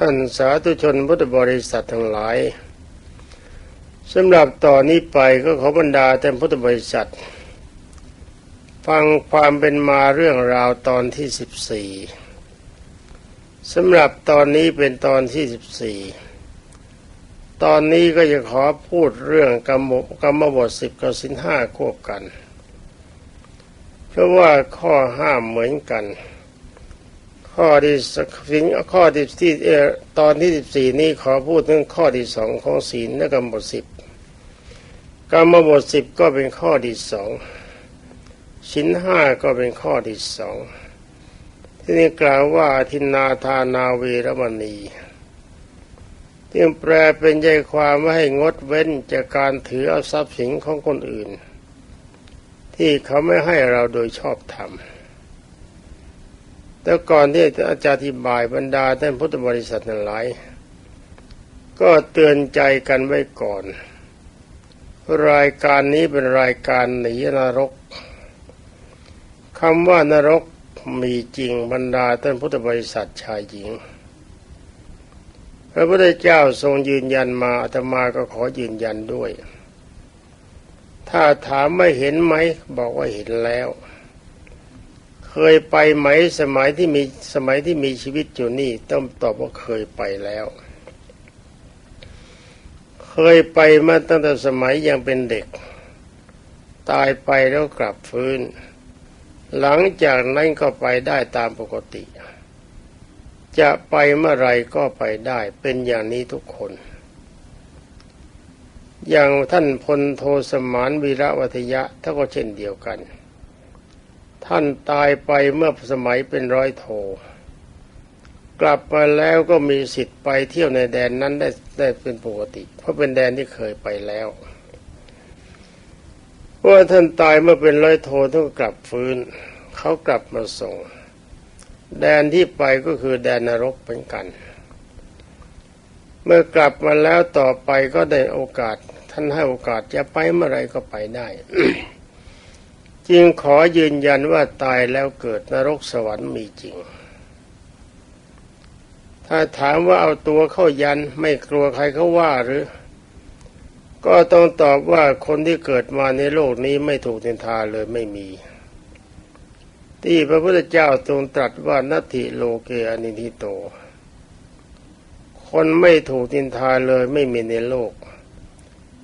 ท่านสาธุชนพุทธบริษัททั้งหลายสำหรับต่อนนี้ไปก็ขอบรรดาท่พุทธบริษัท ฟังความเป็นมาเรื่องราวตอนที่สิบสี่สำหรับตอนนี้เป็นตอนที่สิบสี่ตอนนี้ก็จะขอพูดเรื่องกรรมกรรมบทสิบกับสินห้าควบกัน เพราะว่าข้อห้ามเหมือนกัน ข้อที่สินข้อที่ที่เออตอนที่สิบสี่นี้ขอพูดถึงข้อที่สองของศีลและกรรมบทสิบกรรมบทสิบก็เป็นข้อที่สองชิ้นห้าก็เป็นข้อที่สองที่นี่กล่าวว่าทินนาทานาเวรมณีที่แปลเป็นใจความว่าให้งดเว้นจากการถือเอาทรัพย์สินของคนอื่น ที่เขาไม่ให้เราโดยชอบธรรม แต่ก่อนที่อาจารย์อธิบายบรรดาท่านพุทธบริษัทนั้นหลาย ก็เตือนใจกันไว้ก่อน รายการนี้เป็นรายการหนีนรกคำว่านรกมีจริงบรรดาท่านพุทธบริษัทชายหญิง พระพุทธเจ้าทรงยืนยันมาอาตมาก็ขอยืนยันด้วย ถ้าถามไม่เห็นไหมบอกว่าเห็นแล้ว ยไปไหมสมัยที่มีสมัยที่มีชีวิตอยู่นี่ ต้องตอบว่าเคยไปแล้ว เคยไปมาตั้งแต่สมัยยังเป็นเด็ก ตายไปแล้วกลับฟื้น หลังจากนั้นก็ไปได้ตามปกติ จะไปเมื่อไรก็ไปได้เป็นอย่างนี้ทุกคน อย่างท่านพลโทสมานวีระวัทยะท่านก็เช่นเดียวกัน ท่านตายไปเมื่อสมัยเป็นร้อยโท กลับมาแล้วก็มีสิทธิ์ไปเที่ยวในแดนนั้นได้ได้เป็นปกติ เพราะเป็นแดนที่เคยไปแล้วว่าท่านตายเมื่อเป็นร้อยโทท่านก็กลับฟื้น เขากลับมาส่ง แดนที่ไปก็คือแดนนรกเหมือนกัน เมื่อกลับมาแล้วต่อไปก็ได้โอกาส ท่านให้โอกาสจะไปเมื่อไรก็ไปได้ จึงขอยืนยันว่าตายแล้วเกิดนรกสวรรค์มีจริง ถ้าถามว่าเอาตัวเข้ายันไม่กลัวใครเขาว่าหรือ ก็ต้องตอบว่าคนที่เกิดมาในโลกนี้ไม่ถูกนินทาเลยไม่มี ที่พระพุทธเจ้าทรงตรัสว่านัตถิโลเกอนิทิโต คนไม่ถูกนินทาเลยไม่มีในโลก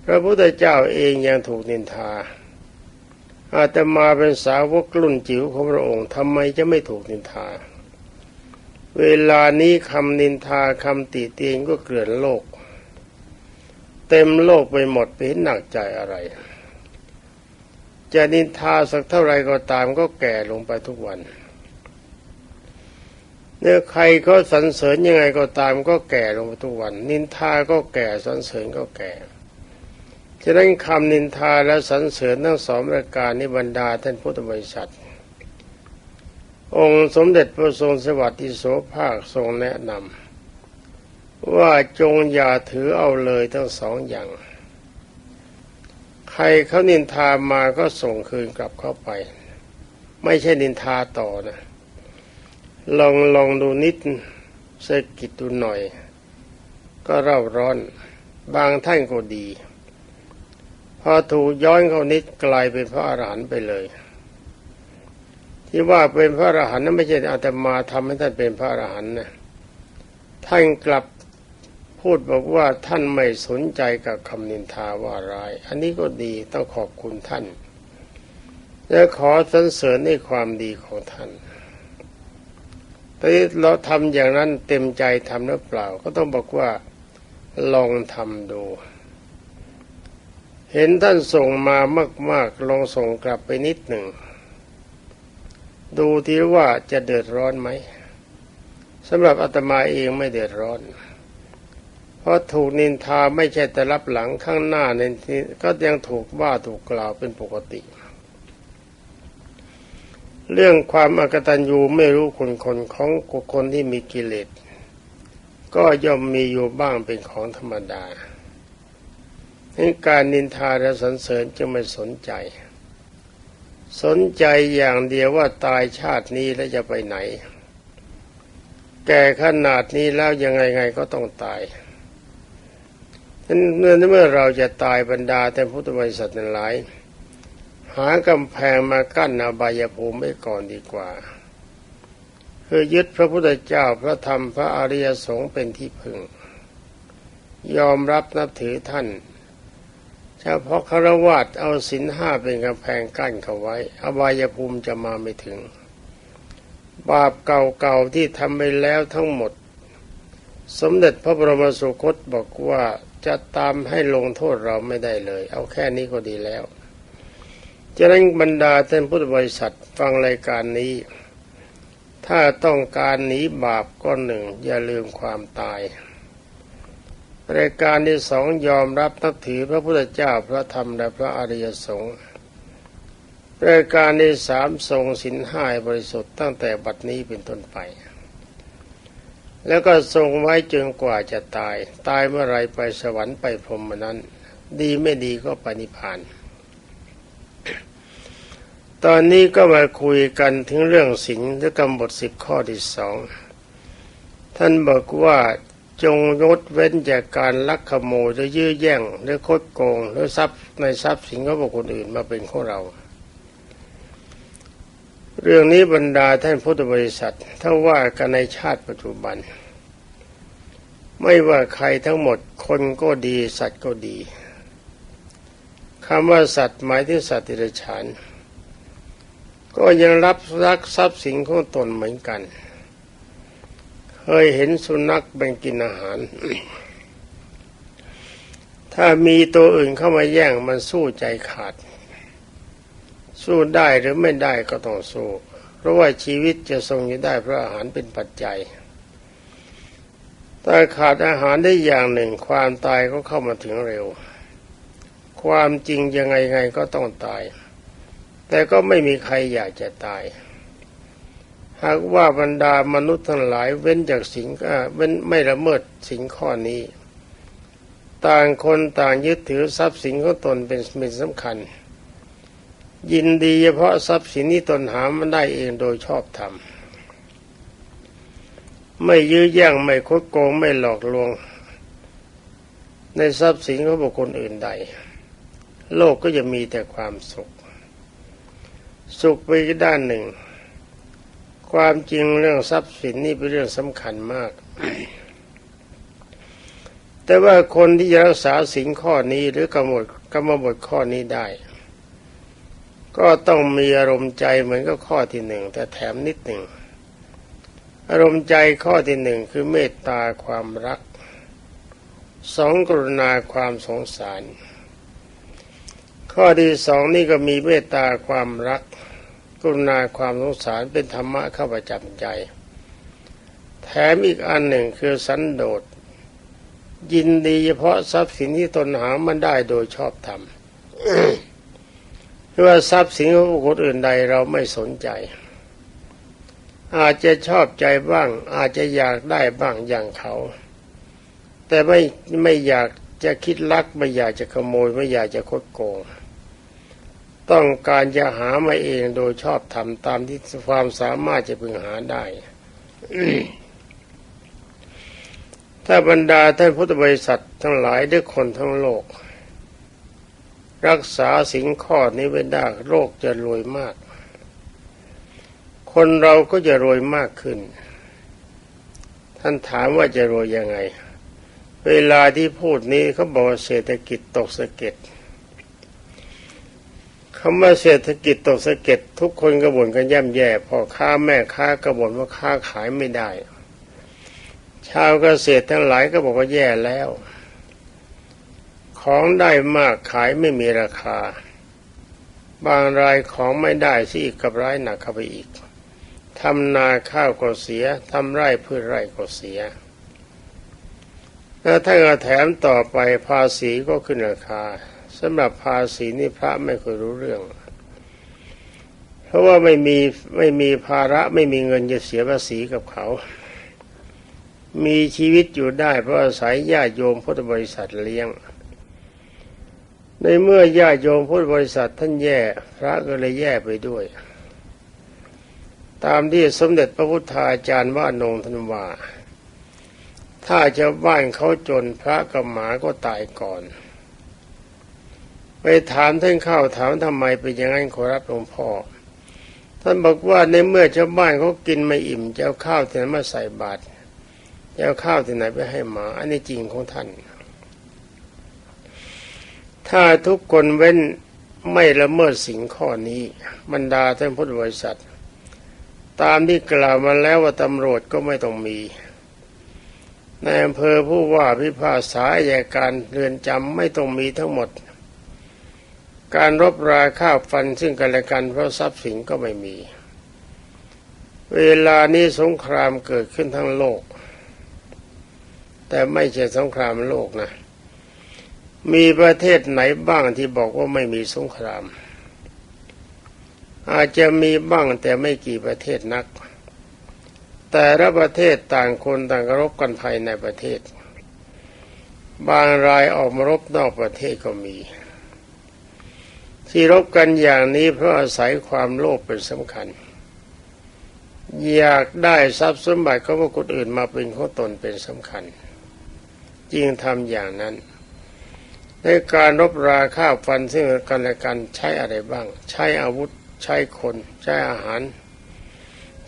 พระพุทธเจ้าเองยังถูกนินทา อาตมาเป็นสาวกรุ่นจิ๋วของพระองค์ทำไมจะไม่ถูกนินทา เวลานี้คำนินทาคำติเตียนก็เกลื่อนโลก เต็มโลกไปหมดเป็นหนักใจอะไร จะนินทาสักเท่าไรก็ตามก็แก่ลงไปทุกวันเนื้อใครก็สรรเสริญยังไงก็ตามก็แก่ลงไปทุกวัน นินทาก็แก่สรรเสริญก็แก่ ฉะนั้นคำนินทาและสรรเสริญทั้งสองประการนิบรรดาท่านพุทธบริษัท องค์สมเด็จพระทรงสวัสดิโสภาคทรงแนะนำว่าจงอย่าถือเอาเลยทั้งสองอย่าง ใครเขานินทามาก็ส่งคืนกลับเข้าไป ไม่ใช่นินทาต่อนะลองลองดูนิดเสกิดดูหน่อย ก็เร่าร้อน บางท่านก็ดี พอถูกย้อนเขานิดกลายเป็นพระอรหันต์ไปเลย ที่ว่าเป็นพระอรหันต์นั้นไม่ใช่อาตมาทำให้ท่านเป็นพระอรหันต์นะท่านกลับพูดบอกว่าท่านไม่สนใจกับคำนินทาว่าร้าย อันนี้ก็ดีต้องขอบคุณท่าน และขอสรรเสริญในความดีของท่านแต่เราทำอย่างนั้นเต็มใจทำหรือเปล่า ก็ต้องบอกว่าลองทำดู เห็นท่านส่งมามาก ๆ ลองส่งกลับไปนิดหนึ่ง ดูทีว่าจะเดือดร้อนไหมสำหรับอาตมาเองไม่เดือดร้อน เพราะถูกนินทาไม่ใช่แต่รับหลังข้างหน้าในที่ก็ยังถูกว่าถูกกล่าวเป็นปกติ เรื่องความอกตัญญูไม่รู้คนคนของคนที่มีกิเลสก็ย่อมมีอยู่บ้างเป็นของธรรมดา ในการนินทาและสรรเสริญจะไม่สนใจ สนใจอย่างเดียวว่าตายชาตินี้แล้วจะไปไหน แก่ขนาดนี้แล้วยังไงไงก็ต้องตายนั้นเมื่อเมื่อเราจะตายบรรดาแต่พุทธบริษัทนั้นหลาย หากำแพงมากั้นอบายภูมิไว้ก่อนดีกว่า คือยึดพระพุทธเจ้าพระธรรมพระอริยสงฆ์เป็นที่พึ่ง ยอมรับนับถือท่าน เฉพาะคารวะเอาศีลห้าเป็นกำแพงกั้นเขาไว้ อบายภูมิจะมาไม่ถึง บาปเก่าๆที่ทำไปแล้วทั้งหมด สมเด็จพระบรมสุคตบอกว่าจะตามให้ลงโทษเราไม่ได้เลย เอาแค่นี้ก็ดีแล้วจะนั้นบรรดาท่านพุทธบริษัทฟังรายการนี้ ถ้าต้องการหนีบาปก็หนึ่ง อย่าลืมความตาย รายการที่สองยอมรับนับถือพระพุทธเจ้าพระธรรมและพระอริยสงฆ์รายการที่สามทรงสินห้าบริสุทธิ์ตั้งแต่บัดนี้เป็นต้นไป แล้วก็ทรงไว้จนกว่าจะตาย ตายเมื่อไรไปสวรรค์ไปพรหมนั้น ดีไม่ดีก็ปนิพานตอนนี้ก็มาคุยกันถึงเรื่องสิงและกรรมบทสิบข้อที่สองท่านบอกว่า จงงดเว้นจากการลักขโมยหรือยื้อแย่งหรือคดโกงหรือทรัพย์ในทรัพย์สินของบุคคลอื่นมาเป็นของเรา เรื่องนี้บรรดาท่านพุทธบริษัทถ้าว่ากันในชาติปัจจุบัน ไม่ว่าใครทั้งหมดคนก็ดีสัตว์ก็ดีคำว่าสัตว์หมายถึงสัตว์ติรฉานก็ยังรับรักทรัพย์สินของตนเหมือนกัน เคยเห็นสุนัขแบ่งกินอาหาร ถ้ามีตัวอื่นเข้ามาแย่งมันสู้ใจขาด สู้ได้หรือไม่ได้ก็ต้องสู้ เพราะว่าชีวิตจะทรงอยู่ได้เพราะอาหารเป็นปัจจัย ถ้าขาดอาหารได้อย่างหนึ่ง ความตายก็เข้ามาถึงเร็ว ความจริงยังไงไงก็ต้องตาย แต่ก็ไม่มีใครอยากจะตาย หากว่าบรรดามนุษย์ทั้งหลายเว้นจากสิ่งเว้นไม่ละเมิดสิ่งข้อนี้ ต่างคนต่างยึดถือทรัพย์สินของตนเป็นเป็นสำคัญ ยินดีเฉพาะทรัพย์สินที่ตนหามันได้เองโดยชอบธรรมไม่ยื้อแย่งไม่คดโกงไม่หลอกลวง ในทรัพย์สินของบุคคลอื่นใด โลกก็จะมีแต่ความสุข สุขไปด้านหนึ่ง ความจริงเรื่องทรัพย์สินนี่เป็นเรื่องสำคัญมาก แต่ว่าคนที่จะรักษาสินข้อนี้หรือกำหนดกรรมบทข้อนี้ได้ ก็ต้องมีอารมณ์ใจเหมือนกับข้อที่หนึ่งแต่แถมนิดหนึ่งอารมณ์ใจข้อที่หนึ่งคือเมตตาความรักสองกรุณาความสงสาร ข้อที่สองนี่ก็มีเมตตาความรัก รุณาความสงสารเป็นธรรมะเข้าประจำใจ แถมอีกอันหนึ่งคือสันโดษยินดีเฉพาะทรัพย์สินที่ตนหามันได้โดยชอบธรรมหรือว่าทรัพย์สินของบุคคลอื่นใดเราไม่สนใจ อาจจะชอบใจบ้าง อาจจะอยากได้บ้างอย่างเขา แต่ไม่ไม่อยากจะคิดลักไม่อยากจะขโมยไม่อยากจะคดโกง ต้องการจะหามาเองโดยชอบทำตามที่ความสามารถจะพึงหาได้ ถ้าบรรดาท่านพุทธบริษัททั้งหลายด้วยคนทั้งโลก รักษาสิ่งข้อนี้ไว้ได้โลกจะรวยมาก คนเราก็จะรวยมากขึ้น ท่านถามว่าจะรวยยังไง เวลาที่พูดนี้เขาบอกเศรษฐกิจตกสะเก็ด คำว่าเศรษฐกิจตกสะเก็ดทุกคนกระบ่นกันย่ำแย่พอค้าแม่ค้ากระบ่นว่าค้าขายไม่ได้ ชาวเกษตรทั้งหลายก็บอกว่าแย่แล้ว ของได้มากขายไม่มีราคา บางรายของไม่ได้สิอีกกับร้ายหนักเข้าไปอีกทำนาข้าวก็เสียทำไร่พืชไร่ก็เสียแล้วถ้าแถมต่อไปภาษีก็ขึ้นราคา สำหรับภาษีนี่พระไม่เคยรู้เรื่อง เพราะว่าไม่มีไม่มีภาระไม่มีเงินจะเสียภาษีกับเขา มีชีวิตอยู่ได้เพราะอาศัยญาติโยมพุทธบริษัทเลี้ยง ในเมื่อญาติโยมพุทธบริษัทท่านแย่พระก็เลยแย่ไปด้วย ตามที่สมเด็จพระพุทธาจารย์ว่านงท่านว่าถ้าชาวบ้านเขาจนพระกับหมาก็ตายก่อน ไปถามท่านเข้าถามทำไมเป็นอย่างนั้นขอรับหลวงพ่อ ท่านบอกว่าในเมื่อชาวบ้านเขากินไม่อิ่มจะเอาข้าวที่ไหนมาใส่บาตรจะเอาข้าวที่ไหนไปให้หมา อันนี้จริงของท่าน ถ้าทุกคนเว้นไม่ละเมิดสิ่งข้อนี้ บรรดาท่านพุทธบริษัท ตามที่กล่าวมาแล้วว่าตำรวจก็ไม่ต้องมีในอำเภอผู้ว่าพิพากษาอัยการเรือนจำไม่ต้องมีทั้งหมด การรบราฆ่าฟันซึ่งกันและกันเพราะทรัพย์สินก็ไม่มี เวลานี้สงครามเกิดขึ้นทั้งโลก แต่ไม่ใช่สงครามโลกนะ มีประเทศไหนบ้างที่บอกว่าไม่มีสงคราม อาจจะมีบ้างแต่ไม่กี่ประเทศนัก แต่ละประเทศต่างคนต่างรบกันภายในประเทศ บางรายออกมารบนอกประเทศก็มี ที่รบกันอย่างนี้เพราะอาศัยความโลภเป็นสำคัญ อยากได้ทรัพย์สมบัติของคนอื่นมาเป็นของตนเป็นสำคัญจึงทำอย่างนั้น ในการรบราฆ่าฟันซึ่งกันและกันใช้อะไรบ้าง ใช้อาวุธใช้คนใช้อาหาร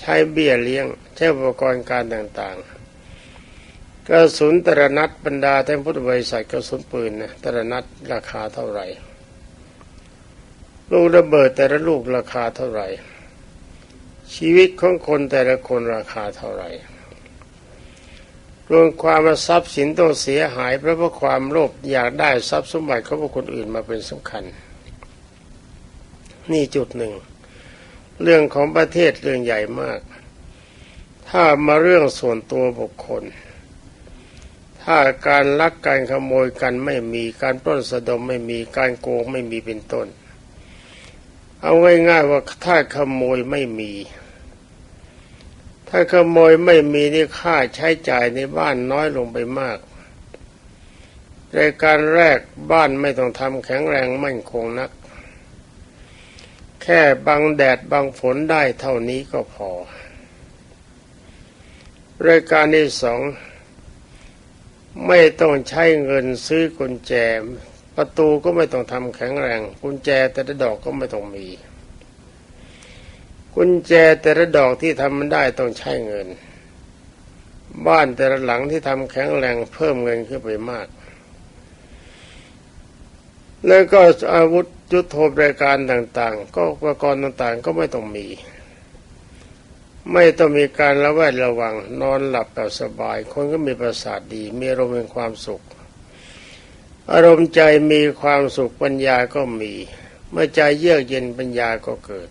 ใช้เบี้ยเลี้ยง ใช้อุปกรณ์การต่างๆกระสุนต่ละนัดบรรดาท่านพุทธบริษัทกระสุนปืนนะต่ละนัดราคาเท่าไหร่ ลูกระเบิดแต่ละลูกราคาเท่าไหร่ ชีวิตของคนแต่ละคนราคาเท่าไหร่รวมความว่าทรัพย์สินต้องเสียหายเพราะว่าความโลภอยากได้ทรัพย์สมบัติของบุคคลอื่นมาเป็นสำคัญ นี่จุดหนึ่ง เรื่องของประเทศเรื่องใหญ่มาก ถ้ามาเรื่องส่วนตัวบุคคล ถ้าการลักการขโมยกันไม่มีการปล้นสะดมไม่มีการโกงไม่มีเป็นต้น เอาง่ายๆว่าถ้าขโมยไม่มี ถ้าขโมยไม่มีนี่ค่าใช้จ่ายในบ้านน้อยลงไปมากรายการแรกบ้านไม่ต้องทำแข็งแรงมั่นคงนัก แค่บังแดดบังฝนได้เท่านี้ก็พอรายการที่สองไม่ต้องใช้เงินซื้อกุญแจ ประตูก็ไม่ต้องทำแข็งแรงกุญแจแต่ละดอกก็ไม่ต้องมีกุญแจแต่ละดอกที่ทำมันได้ต้องใช้เงิน บ้านแต่ละหลังที่ทำแข็งแรงเพิ่มเงินขึ้นไปมาก แล้วก็อาวุธยุทโธปรการต่างๆ ก็อุปกรณ์ต่างๆ ก็ไม่ต้องมี ไม่ต้องมีการระแวดระวังนอนหลับแบบสบาย คนก็มีประสาทดี มีอารมณ์เป็นความสุข อารมณ์ใจมีความสุขปัญญาก็มี เมื่อใจเยือกเย็นปัญญาก็เกิด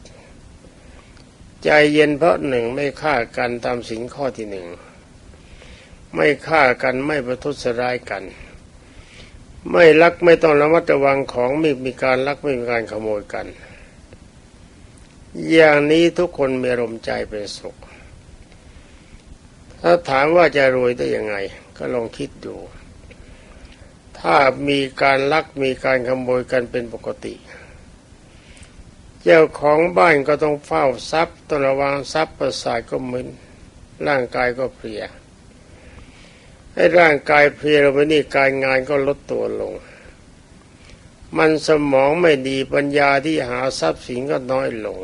ใจเย็นเพราะหนึ่งไม่ฆ่ากันตามสินข้อที่หนึ่งไม่ฆ่ากันไม่ประทุษร้ายกัน ไม่ลักไม่ต้องระมัดระวังของไม่มีการลักไม่มีการขโมยกัน อย่างนี้ทุกคนมีอารมณ์ใจเป็นสุข ถ้าถามว่าจะรวยได้ยังไง ก็ลองคิดดู ถ้ามีการลักมีการขโมยกันเป็นปกติ เจ้าของบ้านก็ต้องเฝ้าทรัพย์ต้องระวังทรัพย์ประสาทก็มึนร่างกายก็เพลียให้ร่างกายเพลียลงไปนี่การงานก็ลดตัวลง มันสมองไม่ดีปัญญาที่หาทรัพย์สินก็น้อยลง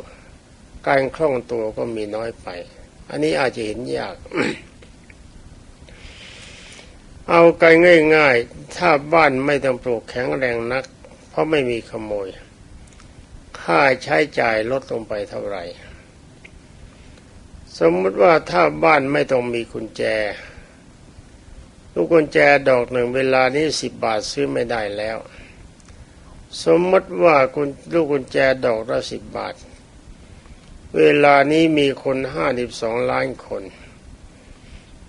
การคล่องตัวก็มีน้อยไป อันนี้อาจจะเห็นยาก เอากันง่ายๆ ถ้าบ้านไม่ต้องปลูกแข็งแรงนัก เพราะไม่มีขโมย ค่าใช้จ่ายลดลงไปเท่าไหร่ สมมติว่าถ้าบ้านไม่ต้องมีกุญแจ ลูกกุญแจดอกหนึ่งเวลานี้สิบบาทซื้อไม่ได้แล้ว สมมติว่าคุณลูกกุญแจดอกละสิบบาท เวลานี้มีคนห้าสิบสองล้านคน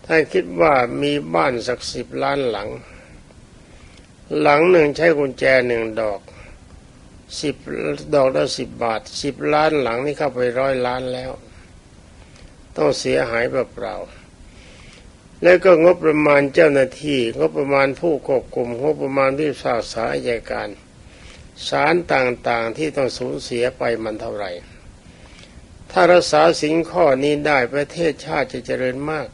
ท่านคิดว่ามีบ้านสักสิบล้านหลัง หลังหนึ่งใช้กุญแจหนึ่งดอกสิบดอกละสิบบาทสิบล้านหลังนี่เข้าไปร้อยล้านแล้ว ต้องเสียหายเปล่าๆแล้วก็งบประมาณเจ้าหน้าที่งบประมาณผู้ควบคุมงบประมาณที่สาสาอายการสารต่างๆที่ต้องสูญเสียไปมันเท่าไหร่ ถ้ารักษาสิ่งข้อนี้ได้ประเทศชาติจะเจริญมาก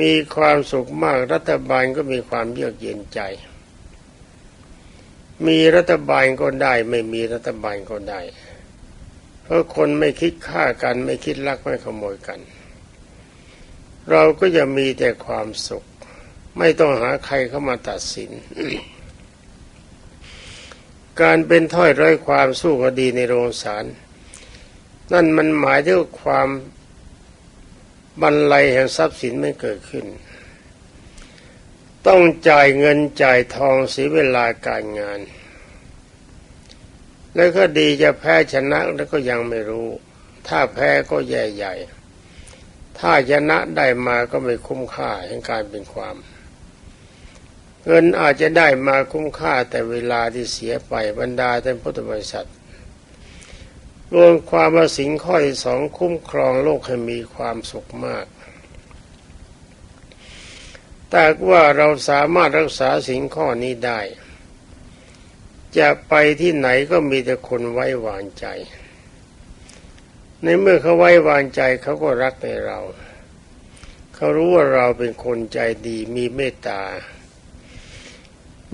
มีความสุขมากรัฐบาลก็มีความเยือกเย็นใจ มีรัฐบาลก็ได้ ไม่มีรัฐบาลก็ได้ เพราะคนไม่คิดฆ่ากัน ไม่คิดลักไม่ขโมยกัน เราก็จะมีแต่ความสุข ไม่ต้องหาใครเข้ามาตัดสิน การเป็นถ้อยร้อยความสู้คดีในโรงศาลนั่นมันหมายถึงความ บรรลัยแห่งทรัพย์สินไม่เกิดขึ้น ต้องจ่ายเงินจ่ายทองเสียเวลาการงาน แล้วก็ดีจะแพ้ชนะแล้วก็ยังไม่รู้ ถ้าแพ้ก็แย่ใหญ่ ถ้าชนะได้มาก็ไม่คุ้มค่าแห่งการเป็นความเงินอาจจะได้มาคุ้มค่าแต่เวลาที่เสียไปบรรดาท่านพุทธบริษัท รวมความว่าสิ่งข้อที่สองคุ้มครองโลกให้มีความสุขมาก แต่ว่าเราสามารถรักษาสิ่งข้อนี้ได้ จะไปที่ไหนก็มีแต่คนไว้วางใจ ในเมื่อเขาไว้วางใจเขาก็รักในเรา เขารู้ว่าเราเป็นคนใจดีมีเมตตา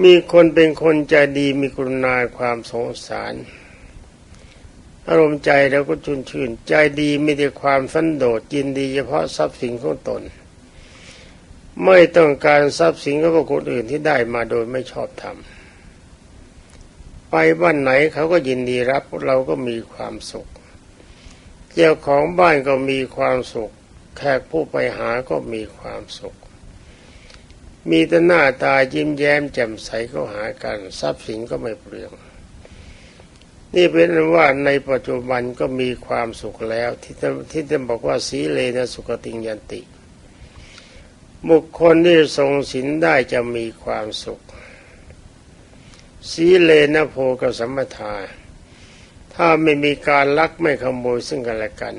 มีคนเป็นคนใจดีมีกรุณาความสงสาร อารมณ์ใจเราก็ชุนชื่น ใจดีมีแต่ความสันโดษยินดีเฉพาะทรัพย์สินของตน ไม่ต้องการทรัพย์สินของคนอื่นที่ได้มาโดยไม่ชอบธรรมไปบ้านไหนเขาก็ยินดีรับเราก็มีความสุข เจ้าของบ้านก็มีความสุข แขกผู้ไปหาก็มีความสุข มีแต่หน้าตายิ้มแย้มแจ่มใสก็หากัน ทรัพย์สินก็ไม่เปลือง นี่เป็นว่าในปัจจุบันก็มีความสุขแล้ว ที่ที่จะบอกว่าสีเลนะสุขติงยันติ บุคคลที่ทรงศีลได้จะมีความสุข สีเลนะโพกสัมมทา ถ้าไม่มีการลักไม่ขโมยซึ่งกันและกัน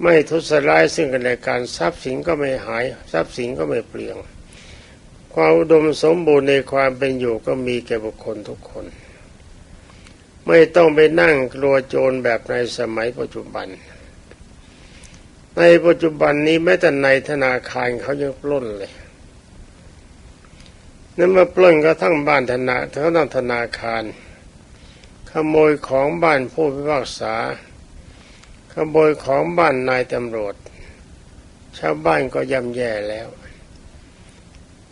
ไม่ทุสร้ายซึ่งกันและกันทรัพย์สินก็ไม่หาย ทรัพย์สินก็ไม่เปลี่ยนความอุดมสมบูรณ์ในความเป็นอยู่ก็มีแก่บุคคลทุกคน ไม่ต้องไปนั่งกลัวโจรแบบในสมัยปัจจุบัน ในปัจจุบันนี้แม้แต่ในธนาคารเขายังปล้นเลยนั่นมาปล้นก็ทั้งบ้านธนาทั้งธนาคาร ขโมยของบ้านผู้พิพากษา ขโมยของบ้านนายตำรวจ ชาวบ้านก็ย่ำแย่แล้ว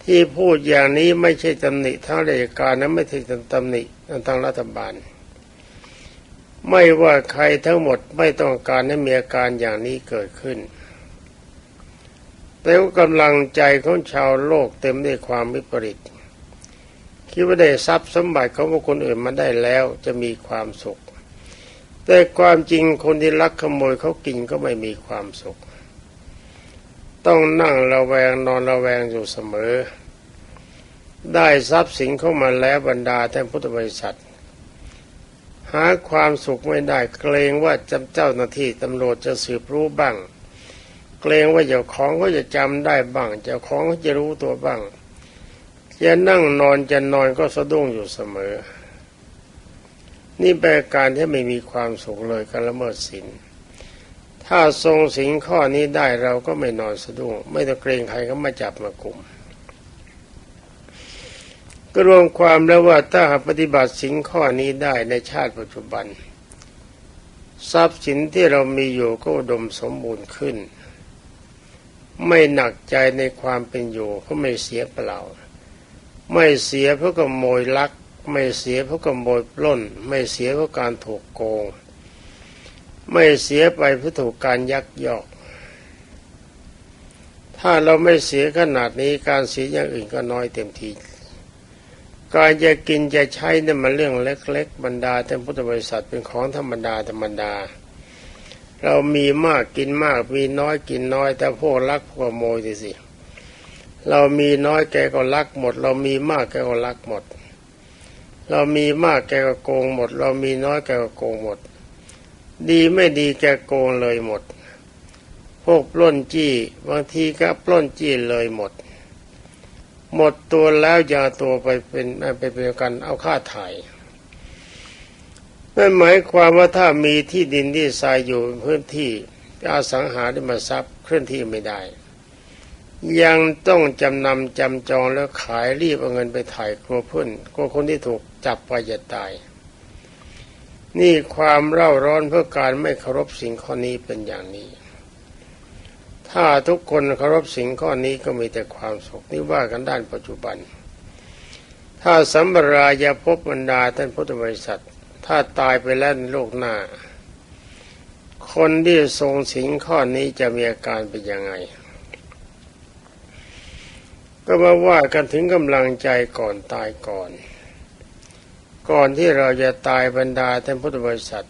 ที่พูดอย่างนี้ไม่ใช่ตำหนิทางราชการนะไม่ใช่ตำหนิทางรัฐบาล ไม่ว่าใครทั้งหมดไม่ต้องการให้มีอาการอย่างนี้เกิดขึ้น แต่กำลังใจของชาวโลกเต็มด้วยความวิปริตคิดว่าได้ทรัพย์สมบัติของคนอื่นมาได้แล้วจะมีความสุข แต่ความจริงคนที่ลักขโมยเขากินก็ไม่มีความสุข ต้องนั่งระแวงนอนระแวงอยู่เสมอ ได้ทรัพย์สินเข้ามาแล้วบรรดาท่านพุทธบริษัท หาความสุขไม่ได้เกรงว่าจำเจ้าหน้าที่ตำรวจจะสืบรู้บ้าง เกรงว่าเจ้าของก็จะจำได้บ้าง เจ้าของก็จะรู้ตัวบ้างจะนั่งนอนจะนอนก็สะดุ้งอยู่เสมอ นี่แปลการที่ไม่มีความสุขเลยการละเมิดศีลถ้าทรงสิงข้อนี้ได้เราก็ไม่นอนสะดุ้ง ไม่ต้องเกรงใครก็มาจับมากลุ่ม ก็รวมความแล้วว่าถ้าหากปฏิบัติสิ่งข้อนี้ได้ในชาติปัจจุบัน ทรัพย์สินที่เรามีอยู่ก็ดมสมบูรณ์ขึ้น ไม่หนักใจในความเป็นอยู่เพราะไม่เสียเปล่า ไม่เสียเพราะขโมยลัก ไม่เสียเพราะขโมยปล้น ไม่เสียเพราะการถูกโกง ไม่เสียไปเพราะถูกการยักยอก ถ้าเราไม่เสียขนาดนี้การเสียอย่างอื่นก็น้อยเต็มที การจะกินจะใช้เนี่ยมันเรื่องเล็ก ๆ บรรดาแต่พุทธบริษัทเป็นของธรรมดาธรรมดา เรามีมากกินมากมีน้อยกินน้อย แต่พวกรักพวกโมยสิ เรามีน้อยแกก็รักหมด เรามีมากแกก็รักหมด เรามีมากแกก็โกงหมด เรามีน้อยแกก็โกงหมด ดีไม่ดีแกโกงเลยหมด พวกปล้นจี้บางทีก็ปล้นจี้เลยหมด หมดตัวแล้วยาตัวไปเป็นไปเป็นกันเอาค่าถ่ายนั่นหมายความว่าถ้ามีที่ดินที่ทรายอยู่พื้นที่อาสังหาริมทรัพย์เคลื่อนที่ไม่ได้ ยังต้องจำนำจำจองแล้วขายรีบเอาเงินไปถ่ายกลัวเพื่อนกลัวคนที่ถูกจับไปจะตาย นี่ความเร่าร้อนเพื่อการไม่เคารพสิ่งข้อนี้เป็นอย่างนี้ ถ้าทุกคนเคารพสิ่งข้อนี้ก็มีแต่ความสุขนี่ว่ากันด้านปัจจุบัน ถ้าสัมปรายาพบบรรดาท่านพุทธบริษัท ถ้าตายไปแล้วในโลกหน้า คนที่ทรงสิงข้อนี้จะมีอาการเป็นยังไง ก็มาว่ากันถึงกำลังใจก่อนตายก่อน ก่อนที่เราจะตายบรรดาท่านพุทธบริษัท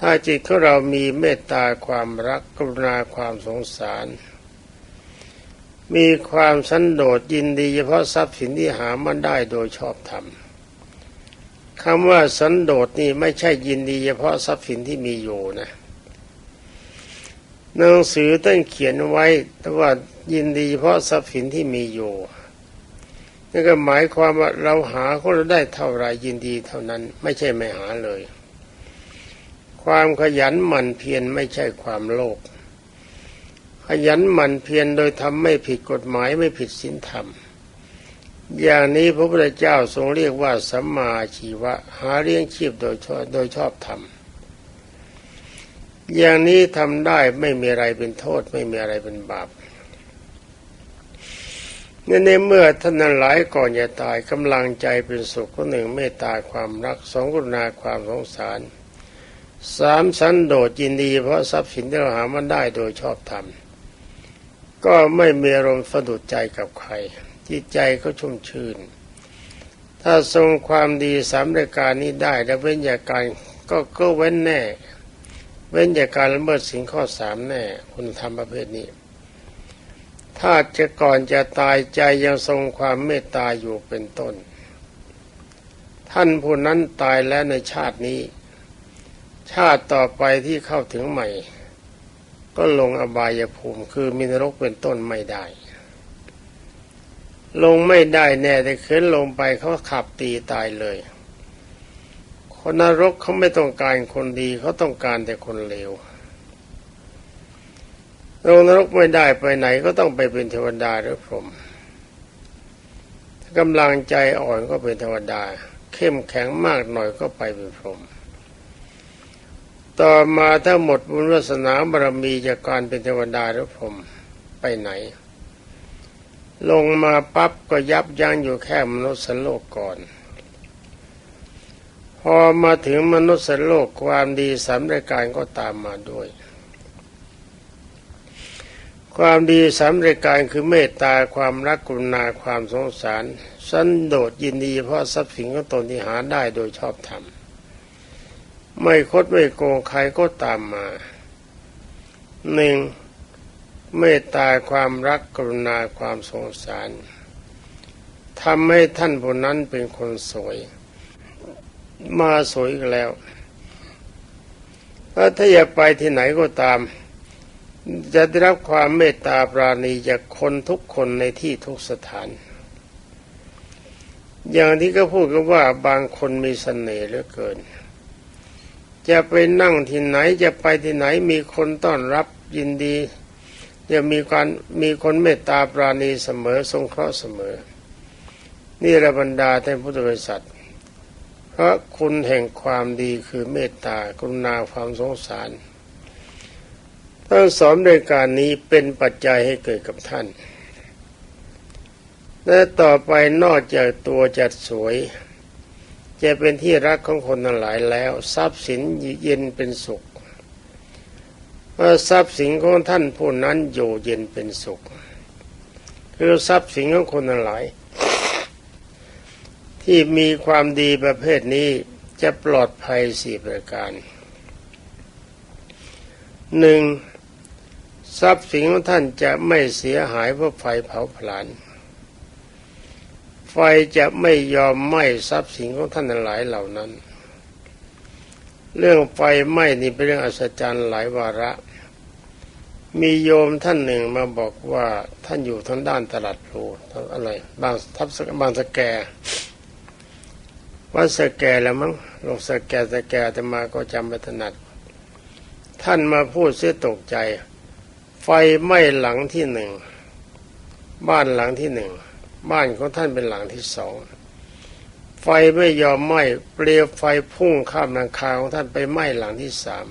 ถ้าจิตของเรามีเมตตาความรักกรุณาความสงสาร มีความสันโดษยินดีเฉพาะทรัพย์สินที่หามันได้โดยชอบธรรมคำว่าสันโดษนี่ไม่ใช่ยินดีเฉพาะทรัพย์สินที่มีอยู่นะหนังสือต้นเขียนไว้แต่ว่ายินดีเฉพาะทรัพย์สินที่มีอยู่นั่นก็หมายความว่าเราหาของเราได้เท่าไรยินดีเท่านั้นไม่ใช่ไม่หาเลย ความขยันหมั่นเพียรไม่ใช่ความโลภขยันหมั่นเพียรโดยทำไม่ผิดกฎหมายไม่ผิดศีลธรรม อย่างนี้พระพุทธเจ้าทรงเรียกว่าสัมมาชีวะ หาเลี้ยงชีพโดยชอบโดยชอบธรรม อย่างนี้ทำได้ไม่มีอะไรเป็นโทษไม่มีอะไรเป็นบาปในเมื่อท่านนั้นหลายก่อนจะตายกำลังใจเป็นสุขข้อหนึ่งเมตตาความรักสองกรุณาความสงสาร สามสันโดษยินดีเพราะทรัพย์สินที่เราหามันได้โดยชอบธรรมก็ไม่มีอารมณ์สะดุดใจกับใคร จิตใจก็ชุ่มชื่น ถ้าทรงความดีสามรายการนี้ได้แล้วเว้นจากการก็ก็เว้นแน่ เว้นจากการละเมิดสิ่งข้อสามแน่คุณธรรมประเภทนี้ ถ้าจะก่อนจะตายใจยังทรงความเมตตาอยู่เป็นต้น ท่านผู้นั้นตายแล้วในชาตินี้ ชาติต่อไปที่เข้าถึงใหม่ ก็ลงอบายภูมิคือมินรกเป็นต้นไม่ได้ ลงไม่ได้แน่แต่ขึ้นลงไปเขาขับตีตายเลย คนนรกเขาไม่ต้องการคนดีเขาต้องการแต่คนเลวลงนรกไม่ได้ไปไหนก็ต้องไปเป็นเทวดาหรือพรหมกำลังใจอ่อนก็เป็นเทวดา เข้มแข็งมากหน่อยก็ไปเป็นพรหม ต่อมาถ้าหมดบุญวาสนาบารมีจากการเป็นเทวดาหรือพรหมไปไหน ลงมาปั๊บก็ยับยั้งอยู่แค่มนุษย์สันโลกก่อน พอมาถึงมนุษย์สันโลกความดีสามรายการก็ตามมาด้วย ความดีสามรายการคือเมตตาความรักกรุณาความสงสาร สันโดษยินดีเพราะทรัพย์สินของตนที่หาได้โดยชอบธรรม ไม่คดไม่โกงใครก็ตามมาหนึ่งเมตตาความรักกรุณาความสงสารทำให้ท่านผู้นั้นเป็นคนสวย มาสวยอีกแล้วแล้วถ้าอยากไปที่ไหนก็ตาม จะได้รับความเมตตาปราณีจากคนทุกคนในที่ทุกสถาน อย่างที่ก็พูดกันว่าบางคนมีเสน่ห์เหลือเกิน จะไปนั่งที่ไหนจะไปที่ไหนมีคนต้อนรับยินดีจะมีการมีคนเมตตาปราณีเสมอสงเคราะห์เสมอ นี่ระบรรดาท่านพุทธบริษัทเพราะคุณแห่งความดีคือเมตตากรุณาความสงสารทั้งสอนโดยการนี้เป็นปัจจัยให้เกิดกับท่าน และต่อไปนอกจากตัวจัดสวย จะเป็นที่รักของคนทั้งหลายแล้ว ทรัพย์สินเย็นเป็นสุขว่าทรัพย์สินของท่านผู้นั้นอยู่เย็นเป็นสุขคือทรัพย์สินของคนทั้งหลาย ที่มีความดีประเภทนี้จะปลอดภัยสี่ประการหนึ่งทรัพย์สินของท่านจะไม่เสียหายเพราะไฟเผาผลาญ ไฟจะไม่ยอมไหม้ทรัพย์สินของท่านหลายเหล่านั้น เรื่องไฟไหม้นี่เป็นเรื่องอัศจรรย์หลายวาระ มีโยมท่านหนึ่งมาบอกว่าท่านอยู่ทางด้านตลาดพลูอะไรบางทับสบางสแกวัดสแกแล้วมั้งลงสแกสแกแต่มาก็จำไม่ถนัด ท่านมาพูดเสียตกใจ ไฟไหม้หลังที่หนึ่ง บ้านหลังที่หนึ่ง บ้านของท่านเป็นหลังที่สอง ไฟไม่ยอมไหม้เปลวไฟพุ่งข้ามหลังคาของท่านไปไหม้หลังที่สาม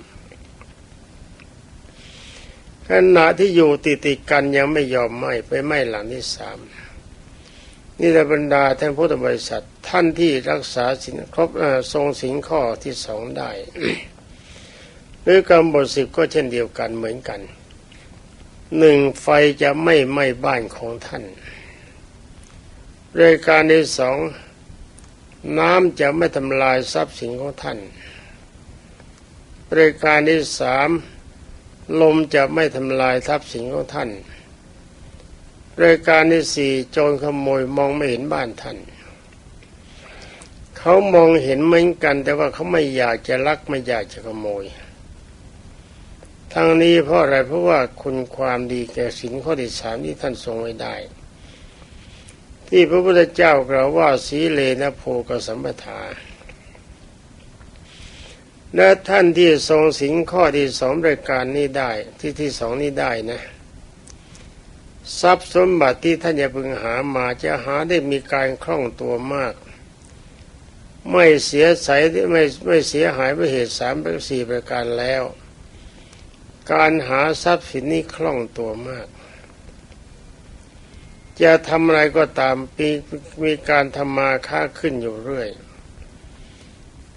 ขณะที่อยู่ติดติดกันยังไม่ยอมไหม้ไปไหม้หลังที่สามนี่แหละบรรดาท่านพุทธบริษัทท่านที่รักษาสินครบเอ่อทรงสินข้อที่สองได้หรือกรรมบทสิบก็เช่นเดียวกันเหมือนกันหนึ่งไฟจะไม่ไหม้บ้านของท่าน รายการที่สองน้ำจะไม่ทำลายทรัพย์สินของท่านรายการที่สามลมจะไม่ทำลายทรัพย์สินของท่านรายการที่สี่โจรขโมยมองไม่เห็นบ้านท่าน เขามองเห็นเหมือนกัน แต่ว่าเขาไม่อยากจะลักไม่อยากจะขโมย ทั้งนี้เพราะอะไรเพราะว่าคุณความดีแก่สินข้อที่สามที่ท่านทรงไว้ได้ ที่พระพุทธเจ้ากล่าวว่าสีเลนะโพกสัมปทา และท่านที่ทรงสินข้อที่สองรายการนี้ได้ที่ที่สองนี้ได้นะทรัพย์สมบัติที่ท่านจะพึงหามาจะหาได้มีการคล่องตัวมาก ไม่เสียสายไม่ไม่เสียหายไปเหตุสามปสี่ประการแล้ว การหาทรัพย์สินนี้คล่องตัวมาก จะทำอะไรก็ตามมีมีการทำมาค้าขึ้นอยู่เรื่อย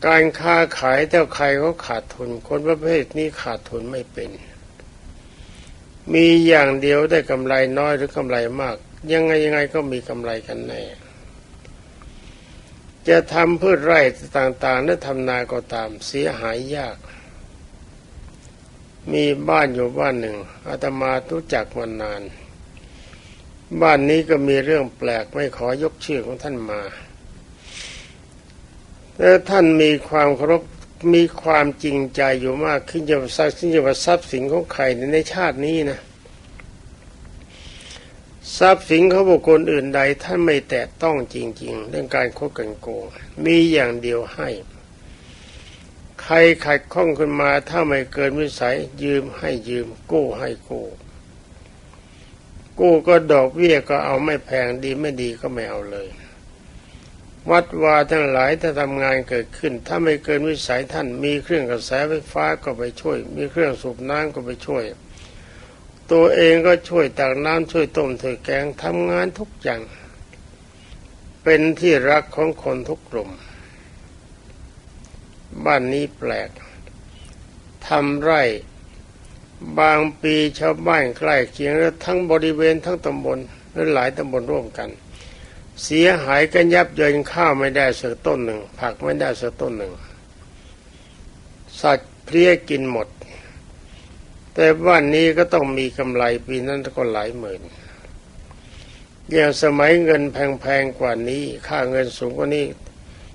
การค้าขายแต่ใครเขาขาดทุน คนประเภทนี้ขาดทุนไม่เป็น มีอย่างเดียวได้กำไรน้อยหรือกำไรมาก ยังไงยังไงก็มีกำไรกันแน่จะทำพืชไร่ต่างๆหรือทำนาก็ตามเสียหายยาก มีบ้านอยู่บ้านหนึ่งอาตมารู้จักมานาน บ้านนี้ก็มีเรื่องแปลกไม่ขอยกชื่อของท่านมาแต่ท่านมีความเคารพมีความจริงใจอยู่มากขึ้นจะทรัพย์สินจะว่าทรัพย์สินของใครในชาตินี้นะทรัพย์สินของบุคคลอื่นใดท่านไม่แตะต้องจริง ๆ เรื่องการคบกันโกงมีอย่างเดียวให้ ใครขัดข้องขึ้นมาถ้าไม่เกินวิสัยยืมให้ยืมกู้ให้กู้ กู้ก็ดอกเบี้ยก็เอาไม่แพงดีไม่ดีก็ไม่เอาเลย วัดวาทั้งหลายถ้าทำงานเกิดขึ้น ถ้าไม่เกินวิสัยท่านมีเครื่องกระแสไฟฟ้าก็ไปช่วย มีเครื่องสูบน้ำก็ไปช่วย ตัวเองก็ช่วยตักน้ำช่วยต้มถ้วยแกงทำงานทุกอย่าง เป็นที่รักของคนทุกกลุ่ม บ้านนี้แปลกทำไร่ บางปีชาวบ้านใกล้เคียงและทั้งบริเวณทั้งตำบลหรือหลายตำบลร่วมกัน เสียหายกันยับเยินข้าวไม่ได้สักต้นหนึ่ง ผักไม่ได้สักต้นหนึ่ง สัตว์เพลี้ยกินหมด แต่บ้านนี้ก็ต้องมีกำไรปีนั้นก็หลายหมื่นอย่างสมัยเงินแพงๆกว่านี้ ค่าเงินสูงกว่านี้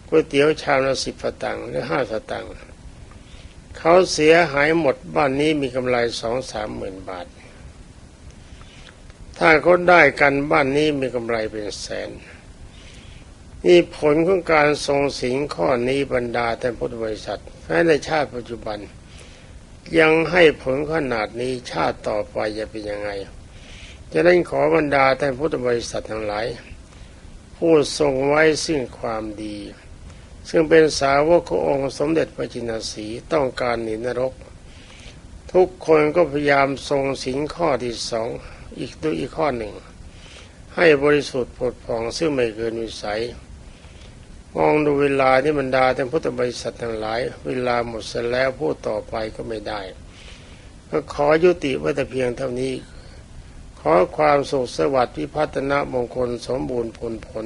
ก๋วยเตี๋ยวชามละสิบสตังค์หรือห้าสตังค์ เขาเสียหายหมดบ้านนี้มีกำไรสองสามหมื่นบาท ถ้าเขาได้กันบ้านนี้มีกำไรเป็นแสน นี่ผลของการทรงสิงข้อนี้บรรดาแท่านพุทธบริษัทแม้ในชาติปัจจุบัน ยังให้ผลขนาดนี้ชาติต่อไปจะเป็นยังไง จะได้ขอบรรดาแท่านพุทธบริษัททั้งหลายผู้ทรงไว้ซึ่งความดี ซึ่งเป็นสาวกขององค์สมเด็จพระจินสีต้องการหนีนรก ทุกคนก็พยายามทรงสิงข้อที่สองอีกด้วยอีกข้อหนึ่ง ให้บริสุทธิ์ผดผ่องซึ่งไม่เกินวิสัย มองดูเวลาที่บรรดาท่านพุทธบริษัททั้งหลาย เวลาหมดเสร็จแล้วพูดต่อไปก็ไม่ได้ ก็ขอยุติไว้แต่เพียงเท่านี้ ขอความสุขสวัสดิ์พิพัฒนมงคลสมบูรณ์ผลผล